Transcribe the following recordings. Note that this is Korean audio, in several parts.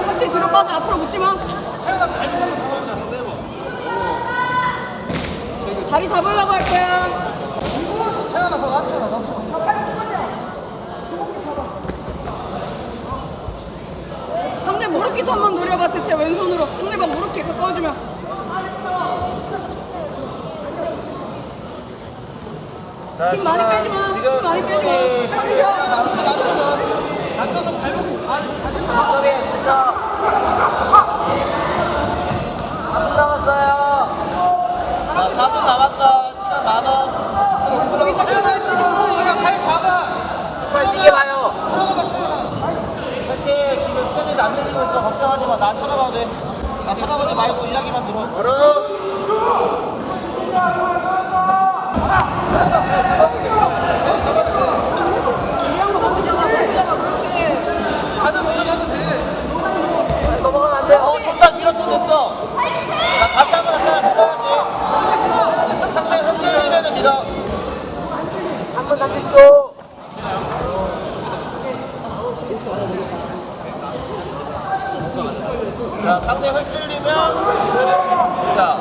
뒤로 빠져. 같이 뒤로 빠져. 앞으로 붙지 마. 다리 잡으려고 할 거야. 상대 무릎깃 한번 노려봐. 대체 왼손으로. 상대방 무릎깃 가까워지면. 자, 힘 많이 빼지 마. 힘 많이 빼지 마. 같이 쉬어. 점점이 진짜. 4분 남았어요. 자, 4분 남았다. 시간 많아. 나안 쳐다봐도 돼. 나 쳐다보지 말고 이야기만 들어. 바로. 이런 거 먼저 잡아. 잡아. 그렇지. 가드 먼저 가도 돼. 넘어가면 안 돼. 어, 잠깐 밀었으면 됐어. 자, 다시 한번 나타나 볼까야 돼. 상대 선수를 이래는 믿어. 3분 30초. 자, 상대 흔들리면 자.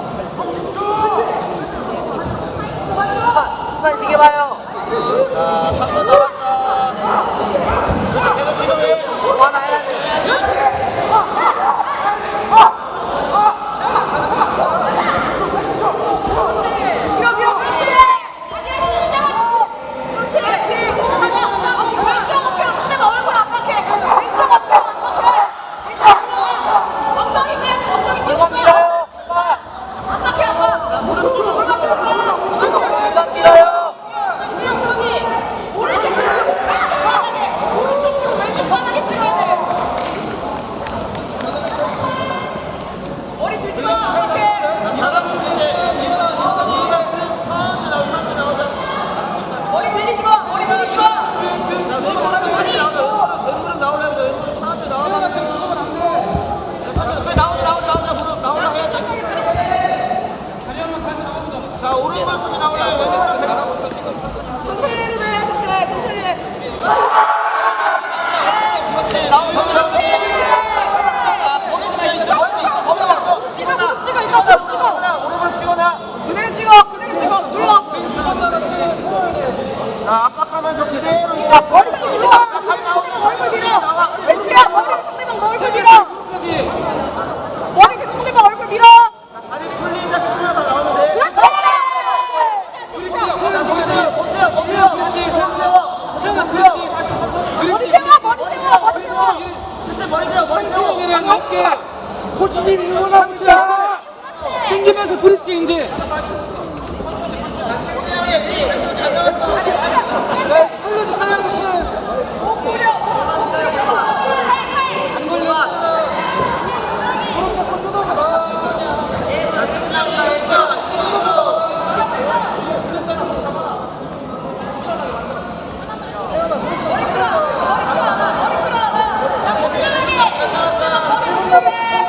순간 시계 봐요. 자, 3분 남았다. 그렇지, 계속 시도해. 뭐 하나 해야 돼. 해야 돼. 밀어 밀어 그렇지 그렇지 그렇지 하나 왼쪽 어깨로 상대방 얼굴 압박해 왼쪽 어깨로 압박해 일단 엉덩이 떼 엉덩이 이거 띄고 밀어요. 오빠. 압박해 압박 무릎 꿇어 골반 들어 이거 밀어요. 엉덩이 오른쪽 무릎 왼쪽 바닥에 오른쪽 무릎 왼쪽 바닥에 찍어야 돼 머리 들지 마 압박해 머리 밀리지 마 머리 밀리지 마 채연아 등 죽으면 안 돼. 다리 한번 다시 잡아보자. 잘하고 있어 지금. 천천히 해도 돼 천천히 해 천천히 해 찍어 찍어 이거 찍어 그대로 찍어 그대로 찍어 눌러. 죽었잖아 돼. 압박하면서 그대로 있다. 머리 밀지 마 얼굴 밀어 왼쪽이야 머리 상대방 얼굴 밀어 끝까지. 머리 상대방 얼굴 밀어 다리 풀리니까 시그널가 나오는데. 브릿지 채연아 보세요, 보세요, 보세요. 보세요. 채연아 보세요. 브릿지. 머리 브릿지. 대와 머리 대와 머리 대와 진짜 머리 대요, 머리 어깨. 코치님 응원하고 있다. 당기면서 브릿지 이제. 자, 흘러서 가야 Bye-bye.